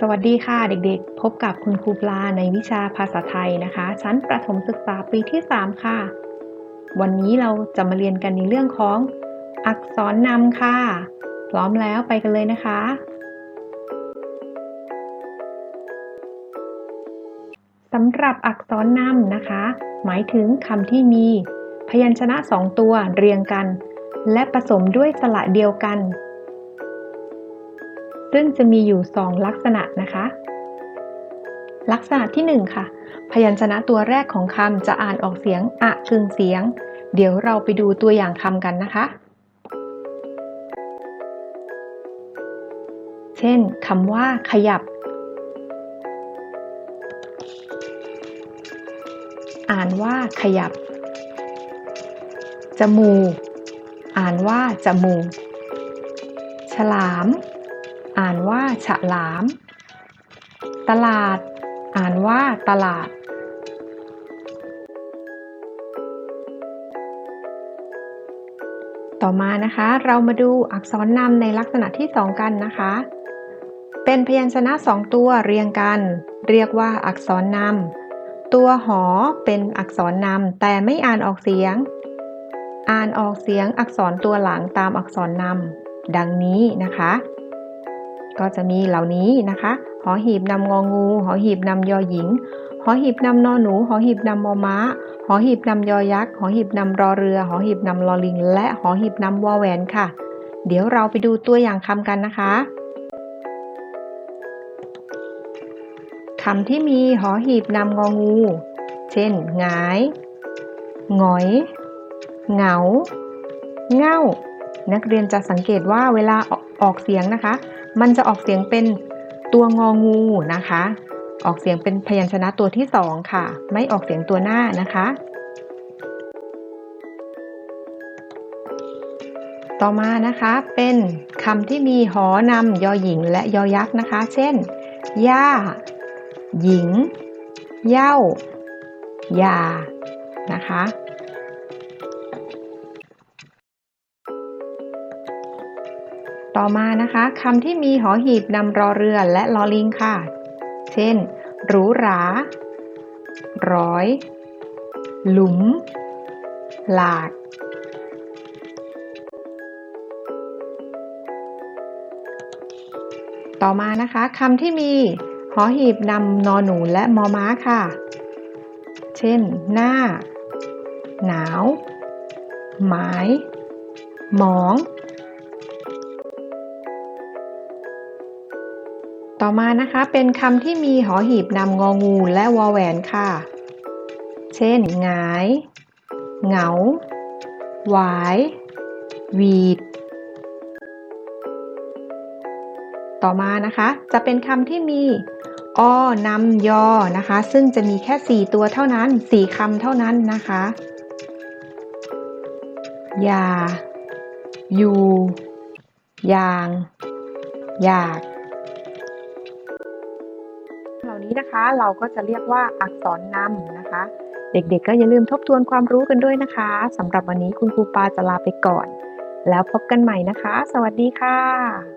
สวัสดีค่ะเด็กๆ พบกับคุณครูปลาในวิชาภาษาไทยนะคะ ชั้นประถมศึกษาปีที่ 3 ค่ะ วันนี้เราจะมาเรียนกันในเรื่องของอักษรนำค่ะ พร้อมแล้วไปกันเลยนะคะ สำหรับอักษรนำนะคะ หมายถึงคำที่มี พยัญชนะสองตัวเรียงกัน และผสมด้วยสระเดียวกัน ซึ่งจะมีอยู่ 2 ลักษณะนะคะ ลักษณะที่ 1 ค่ะ พยัญชนะตัวแรกของคำจะอ่านออกเสียงอะกึ่งเสียง เดี๋ยวเราไปดูตัวอย่างคำกันนะคะ เช่นคำว่าขยับ อ่านว่าขยับ จมูก อ่านว่าจมูก ฉลาม อ่านว่าฉลาม ตลาด อ่านว่าตลาด ต่อมานะคะ เรามาดูอักษรนำในลักษณะที่2กันนะคะ เป็นพยัญชนะสองตัวเรียงกัน เรียกว่าอักษรนำ ตัวหอเป็นอักษรนำแต่ไม่อ่านออกเสียง อ่านออกเสียงอักษรตัวหลังตามอักษรนำดังนี้นะคะ ก็จะมีเหล่านี้นะคะ หอหีบนำงองู หอหีบนำยอหญิง หอหีบนำนอหนู หอหีบนำมอม้า หอหีบนำยอยักษ์ หอหีบนำรอเรือ หอหีบนำลอลิง และหอหีบนำวอแหวนค่ะ เดี๋ยวเราไปดูตัวอย่างคำกันนะคะคำที่มีหอหีบนำงองู เช่นงายหงอย เหงา เง่า นักเรียนจะสังเกตว่าเวลา ออกเสียงนะคะ มันจะออกเสียงเป็นตัวงองูนะคะ ออกเสียงเป็นพยัญชนะตัวที่สองค่ะ ไม่ออกเสียงตัวหน้านะคะ ต่อมานะคะเป็นคำที่มีหอนำยอหญิงและยอยักษ์นะคะ เช่นย่าหญิง เย่ายา นะคะ ต่อมานะคะคำที่มีหอหีบนำรอเรือและลอลิงค่ะ เช่น หรูหรา ร้อย หลุม หลากต่อมานะคะคำที่มีหอหีบนำนอหนูและมอม้าค่ะ เช่น หน้า หนาว หมาย หมอง ต่อมานะคะ เป็นคำที่มีหอหีบนำงองูและวอแหวนค่ะ เช่นหงาย เหงา หวาย หวีด ต่อมานะคะ จะเป็นคำที่มีอนำยอนะคะ ซึ่งจะมีแค่ 4 ตัวเท่านั้น 4คำเท่านั้นนะคะอย่าอยู่อย่าง อยาก ล่านี้นะคะ เราก็จะเรียกว่าอักษรนำนะคะ เด็กๆ ก็อย่าลืมทบทวนความรู้กันด้วยนะคะสำหรับวันนี้คุณครูปาจะลาไปก่อน แล้วพบกันใหม่นะคะ สวัสดีค่ะ